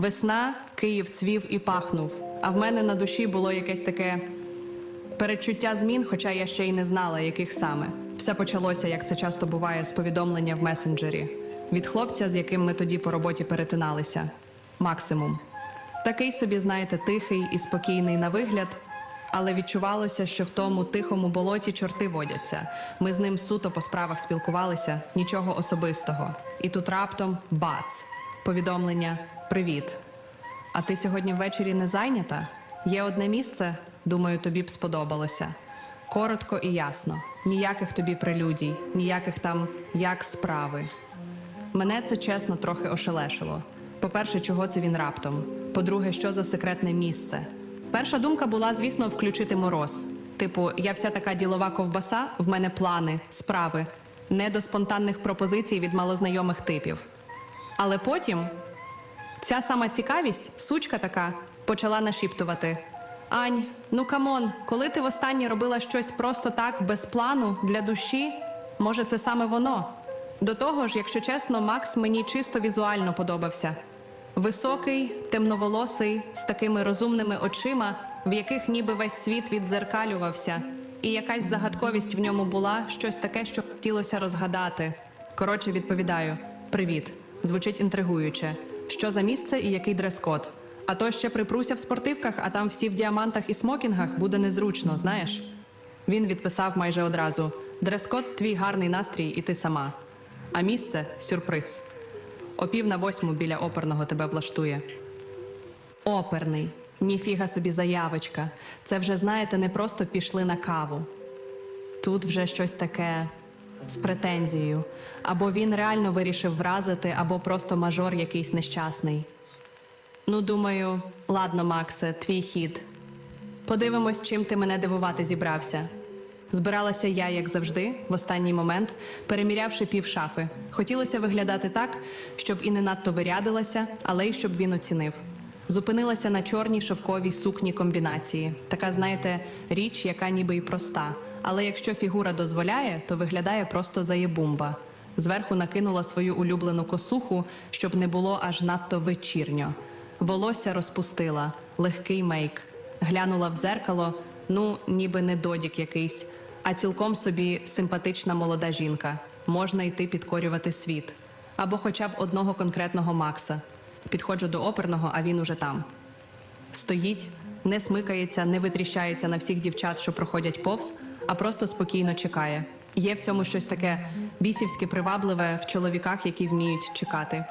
Весна, Київ цвів і пахнув. А в мене на душі було якесь таке передчуття змін, хоча я ще й не знала, яких саме. Все почалося, як це часто буває, з повідомлення в месенджері від хлопця, з яким ми тоді по роботі перетиналися. Максимум. Такий собі, знаєте, тихий і спокійний на вигляд, але відчувалося, що в тому тихому болоті чорти водяться. Ми з ним суто по справах спілкувалися, нічого особистого. І тут раптом бац! Повідомлення Привіт. А ти сьогодні ввечері не зайнята? Є одне місце, думаю, тобі б сподобалося. Коротко і ясно. Ніяких тобі прелюдій, ніяких там як справи. Мене це чесно трохи ошелешило. По-перше, чого це він раптом? По-друге, що за секретне місце? Перша думка була, звісно, включити мороз. Типу, я вся така ділова ковбаса, в мене плани, справи, не до спонтанних пропозицій від малознайомих типів. Але потім ця сама цікавість, сучка така, почала нашіптувати: Ань, ну камон, коли ти востаннє робила щось просто так, без плану, для душі, може, це саме воно. До того ж, якщо чесно, Макс мені чисто візуально подобався. Високий, темноволосий, з такими розумними очима, в яких ніби весь світ віддзеркалювався, і якась загадковість в ньому була, щось таке, що хотілося розгадати. Коротше, відповідаю: Привіт. Звучить інтригуюче. Що за місце і який дрес-код? А то ще припруся в спортивках, а там всі в діамантах і смокінгах буде незручно, знаєш? Він відписав майже одразу: дрес-код твій гарний настрій, і ти сама. А місце сюрприз. О пів на восьму біля оперного тебе влаштує. Оперний. Ніфіга собі заявочка. Це вже, знаєте, не просто пішли на каву. Тут вже щось таке з претензією. Або він реально вирішив вразити, або просто мажор якийсь нещасний. Ну, думаю, ладно, Максе, твій хід. Подивимось, чим ти мене дивувати зібрався. Збиралася я, як завжди, в останній момент, перемірявши пів шафи. Хотілося виглядати так, щоб і не надто вирядилася, але й щоб він оцінив. Зупинилася на чорній шовковій сукні комбінації. Така, знаєте, річ, яка ніби й проста. Але якщо фігура дозволяє, то виглядає просто заєбумба. Зверху накинула свою улюблену косуху, щоб не було аж надто вечірньо. Волосся розпустила, легкий мейк. Глянула в дзеркало, ну, ніби не додік якийсь, а цілком собі симпатична молода жінка. Можна йти підкорювати світ. Або хоча б одного конкретного Макса. Підходжу до оперного, а він уже там. Стоїть, не смикається, не витріщається на всіх дівчат, що проходять повз, а просто спокійно чекає. Є в цьому щось таке бісівське привабливе в чоловіках, які вміють чекати.